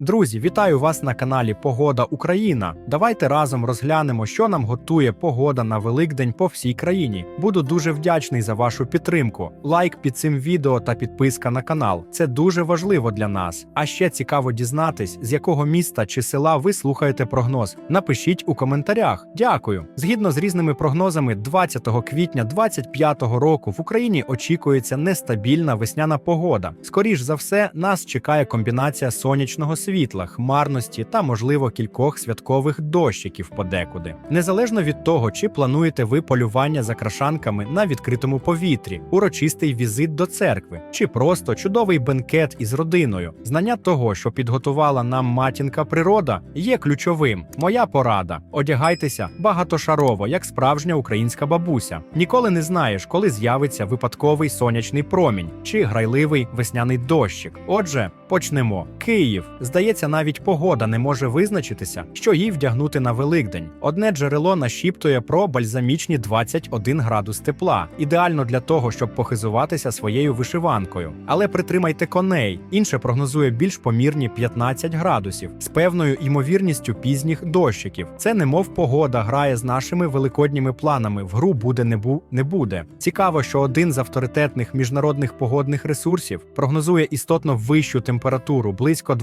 Друзі, вітаю вас на каналі Погода Україна. Давайте разом розглянемо, що нам готує погода на Великдень по всій країні. Буду дуже вдячний за вашу підтримку. Лайк під цим відео та підписка на канал. Це дуже важливо для нас. А ще цікаво дізнатись, з якого міста чи села ви слухаєте прогноз. Напишіть у коментарях. Дякую. Згідно з різними прогнозами, 20 квітня 2025 року в Україні очікується нестабільна весняна погода. Скоріш за все, нас чекає комбінація сонячного світла, хмарності та, можливо, кількох святкових дощиків подекуди. Незалежно від того, чи плануєте ви полювання за крашанками на відкритому повітрі, урочистий візит до церкви, чи просто чудовий бенкет із родиною. Знання того, що підготувала нам матінка природа, є ключовим. Моя порада: одягайтеся багатошарово, як справжня українська бабуся. Ніколи не знаєш, коли з'явиться випадковий сонячний промінь чи грайливий весняний дощик. Отже, почнемо. Київ. Здається, навіть погода не може визначитися, що їй вдягнути на Великдень. Одне джерело нашіптує про бальзамічні 21 градус тепла, ідеально для того, щоб похизуватися своєю вишиванкою. Але притримайте коней. Інше прогнозує більш помірні 15 градусів з певною імовірністю пізніх дощиків. Це немов погода грає з нашими великодніми планами. В гру буде не бу не буде. Цікаво, що один з авторитетних міжнародних погодних ресурсів прогнозує істотно вищу температуру близько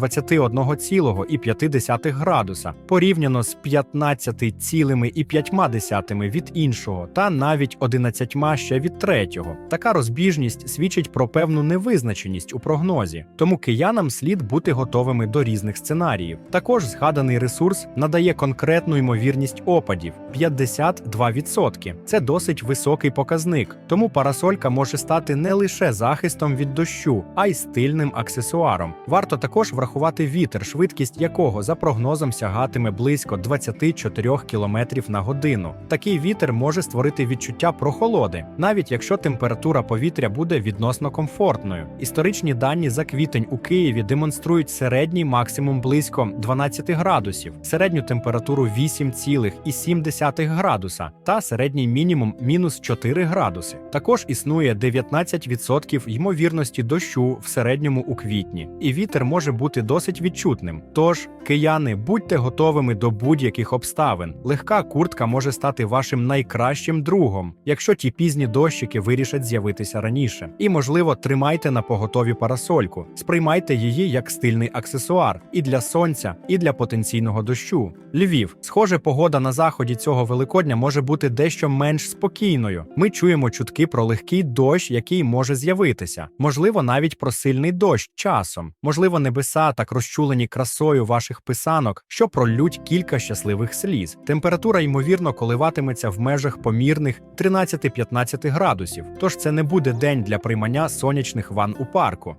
21,5 градуса, порівняно з 15,5 від іншого, та навіть 11 ще від третього. Така розбіжність свідчить про певну невизначеність у прогнозі, тому киянам слід бути готовими до різних сценаріїв. Також згаданий ресурс надає конкретну ймовірність опадів 52%. Це досить високий показник, тому парасолька може стати не лише захистом від дощу, а й стильним аксесуаром. Варто також врахувати вітер, швидкість якого за прогнозом сягатиме близько 24 км на годину. Такий вітер може створити відчуття прохолоди, навіть якщо температура повітря буде відносно комфортною. Історичні дані за квітень у Києві демонструють середній максимум близько 12 градусів, середню температуру 8,7 градуса та середній мінімум мінус 4 градуси. Також існує 19% ймовірності дощу в середньому у квітні, і вітер може бути досить відчутним. Тож, кияни, будьте готовими до будь-яких обставин. Легка куртка може стати вашим найкращим другом, якщо ті пізні дощики вирішать з'явитися раніше. І, можливо, тримайте на поготові парасольку, сприймайте її як стильний аксесуар і для сонця, і для потенційного дощу. Львів, схоже, погода на заході цього великодня може бути дещо менш спокійною. Ми чуємо чутки про легкий дощ, який може з'явитися, можливо, навіть про сильний дощ часом, можливо, небеса так розчулені красою ваших писанок, що пролють кілька щасливих сліз. Температура ймовірно коливатиметься в межах помірних 13-15 градусів, тож це не буде день для приймання сонячних ван у парку.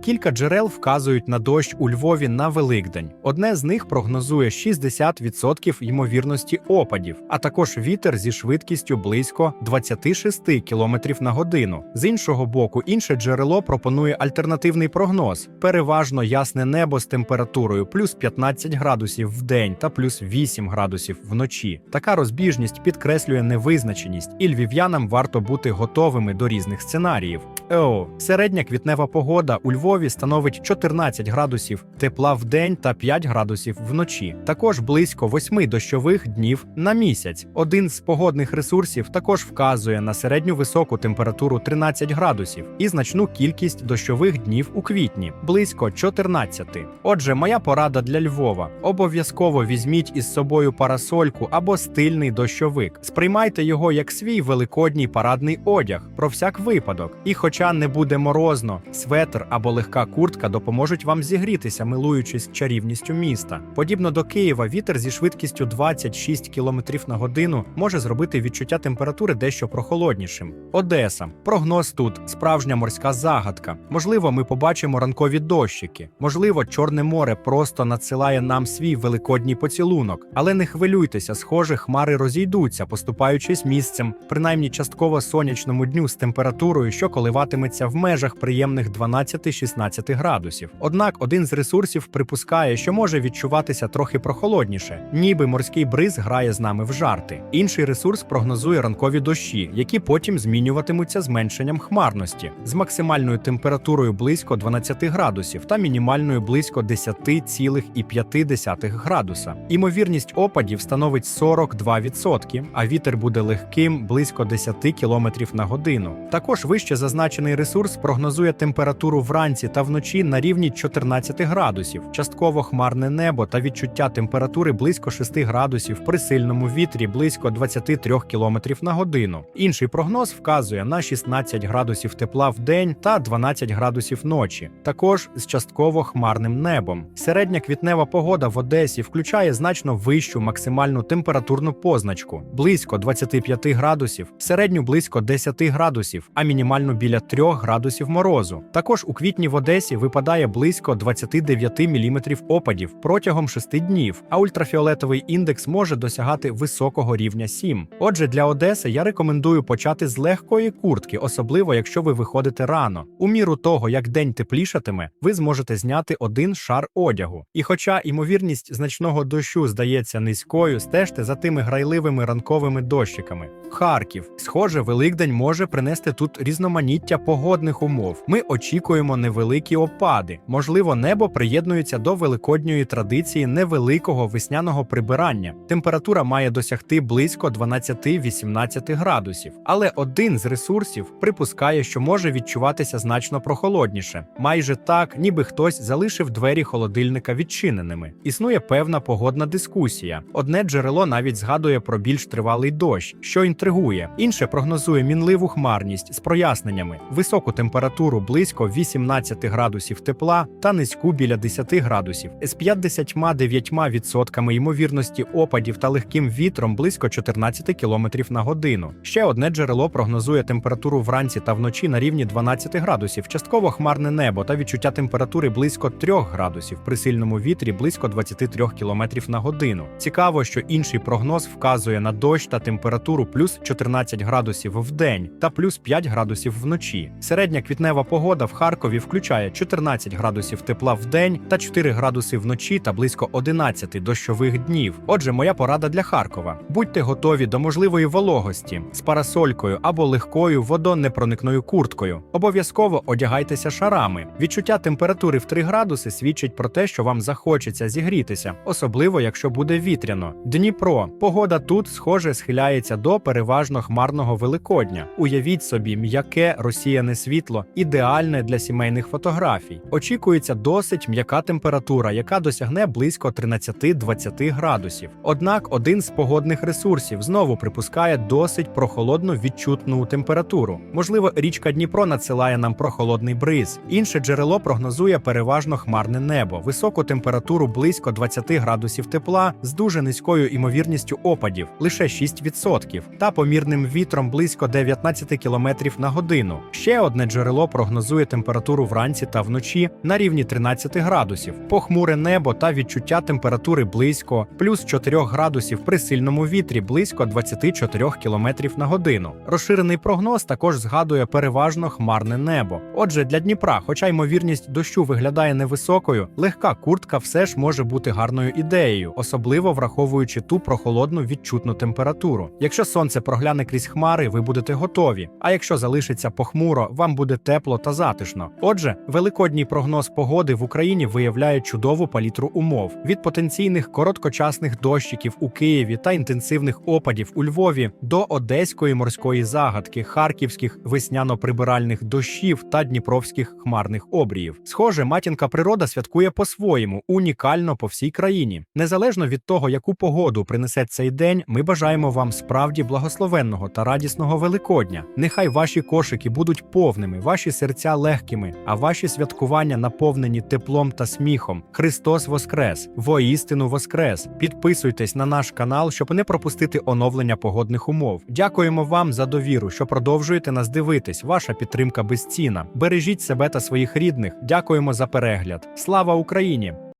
Кілька джерел вказують на дощ у Львові на Великдень. Одне з них прогнозує 60% ймовірності опадів, а також вітер зі швидкістю близько 26 км на годину. З іншого боку, інше джерело пропонує альтернативний прогноз: переважно ясне небо з температурою плюс 15 градусів в день та плюс 8 градусів вночі. Така розбіжність підкреслює невизначеність, і львів'янам варто бути готовими до різних сценаріїв. ЕО середня квітнева погода у Львові становить 14 градусів тепла в день та 5 градусів вночі. Також близько 8 дощових днів на місяць. Один з погодних ресурсів також вказує на середню високу температуру 13 градусів і значну кількість дощових днів у квітні близько 14. Отже, моя порада для Львова: обов'язково візьміть із собою парасольку або стильний дощовик. Сприймайте його як свій великодній парадний одяг про всяк випадок. І хоча не буде морозно, светр або легка куртка допоможуть вам зігрітися, милуючись чарівністю міста. Подібно до Києва, вітер зі швидкістю 26 км на годину може зробити відчуття температури дещо прохолоднішим. Одеса. Прогноз тут справжня морська загадка. Можливо, ми побачимо ранкові дощики. Можливо, Чорне море просто надсилає нам свій великодній поцілунок. Але не хвилюйтеся, схоже, хмари розійдуться, поступаючись місцем, принаймні частково сонячному дню з температурою, що коливатиме коливатиметься в межах приємних 12-16 градусів. Однак один з ресурсів припускає, що може відчуватися трохи прохолодніше, ніби морський бриз грає з нами в жарти. Інший ресурс прогнозує ранкові дощі, які потім змінюватимуться зменшенням хмарності з максимальною температурою близько 12 градусів та мінімальною близько 10,5 градуса. Імовірність опадів становить 42%, а вітер буде легким близько 10 км на годину. Також вище зазначений ресурс прогнозує температуру вранці та вночі на рівні 14 градусів, частково хмарне небо та відчуття температури близько 6 градусів при сильному вітрі близько 23 км на годину. Інший прогноз вказує на 16 градусів тепла в день та 12 градусів ночі, також з частково хмарним небом. Середня квітнева погода в Одесі включає значно вищу максимальну температурну позначку близько 25 градусів, середню близько 10 градусів, а мінімальну біля 3 градусів морозу. Також у квітні в Одесі випадає близько 29 мм опадів протягом 6 днів, а ультрафіолетовий індекс може досягати високого рівня 7. Отже, для Одеси я рекомендую почати з легкої куртки, особливо якщо ви виходите рано. У міру того, як день теплішатиме, ви зможете зняти один шар одягу. І хоча ймовірність значного дощу здається низькою, стежте за тими грайливими ранковими дощиками. Харків, схоже, Великдень може принести тут різноманіття погодних умов. Ми очікуємо невеликі опади. Можливо, небо приєднується до великодньої традиції невеликого весняного прибирання. Температура має досягти близько 12-18 градусів. Але один з ресурсів припускає, що може відчуватися значно прохолодніше, майже так, ніби хтось залишив двері холодильника відчиненими. Існує певна погодна дискусія. Одне джерело навіть згадує про більш тривалий дощ, що інтригує. Інше прогнозує мінливу хмарність з проясненнями, високу температуру близько 18 градусів тепла та низьку біля 10 градусів, з 59% ймовірності опадів та легким вітром близько 14 км на годину. Ще одне джерело прогнозує температуру вранці та вночі на рівні 12 градусів, частково хмарне небо та відчуття температури близько 3 градусів при сильному вітрі близько 23 км на годину. Цікаво, що інший прогноз вказує на дощ та температуру плюс 14 градусів в день та плюс 5 градусів вночі. Середня квітнева погода в Харкові включає 14 градусів тепла в день та 4 градуси вночі та близько 11 дощових днів. Отже, моя порада для Харкова: будьте готові до можливої вологості з парасолькою або легкою водонепроникною курткою. Обов'язково одягайтеся шарами. Відчуття температури в 3 градуси свідчить про те, що вам захочеться зігрітися, особливо якщо буде вітряно. Дніпро, погода тут, схоже, схиляється до переважно хмарного Великодня. Уявіть собі, м'яке розсіяне світло, ідеальне для сімейних фотографій. Очікується досить м'яка температура, яка досягне близько 13-20 градусів. Однак один з погодних ресурсів знову припускає досить прохолодну відчутну температуру. Можливо, річка Дніпро надсилає нам прохолодний бриз. Інше джерело прогнозує переважно хмарне небо, високу температуру близько 20 градусів тепла з дуже низькою імовірністю опадів, лише 6%, та помірним вітром близько 19 км на годину. Ще одне джерело прогнозує температуру вранці та вночі на рівні 13 градусів, похмуре небо та відчуття температури близько плюс 4 градусів при сильному вітрі близько 24 км на годину. Розширений прогноз також згадує переважно хмарне небо. Отже, для Дніпра, хоча ймовірність дощу виглядає невисокою, легка куртка все ж може бути гарною ідеєю, особливо враховуючи ту прохолодну відчутну температуру. Якщо сонце прогляне крізь хмари, ви будете готові. А якщо залишиться похмуро, вам буде тепло та затишно. Отже, великодній прогноз погоди в Україні виявляє чудову палітру умов від потенційних короткочасних дощиків у Києві та інтенсивних опадів у Львові до одеської морської загадки, харківських весняно-прибиральних дощів та дніпровських хмарних обріїв. Схоже, матінка природа святкує по-своєму, унікально по всій країні. Незалежно від того, яку погоду принесе цей день, ми бажаємо вам справді благословенного та радісного Великодня. Нехай ваші кошики будуть повними, ваші серця легкими, а ваші святкування наповнені теплом та сміхом. Христос Воскрес! Воістину Воскрес! Підписуйтесь на наш канал, щоб не пропустити оновлення погодних умов. Дякуємо вам за довіру, що продовжуєте нас дивитись. Ваша підтримка безцінна. Бережіть себе та своїх рідних. Дякуємо за перегляд. Слава Україні!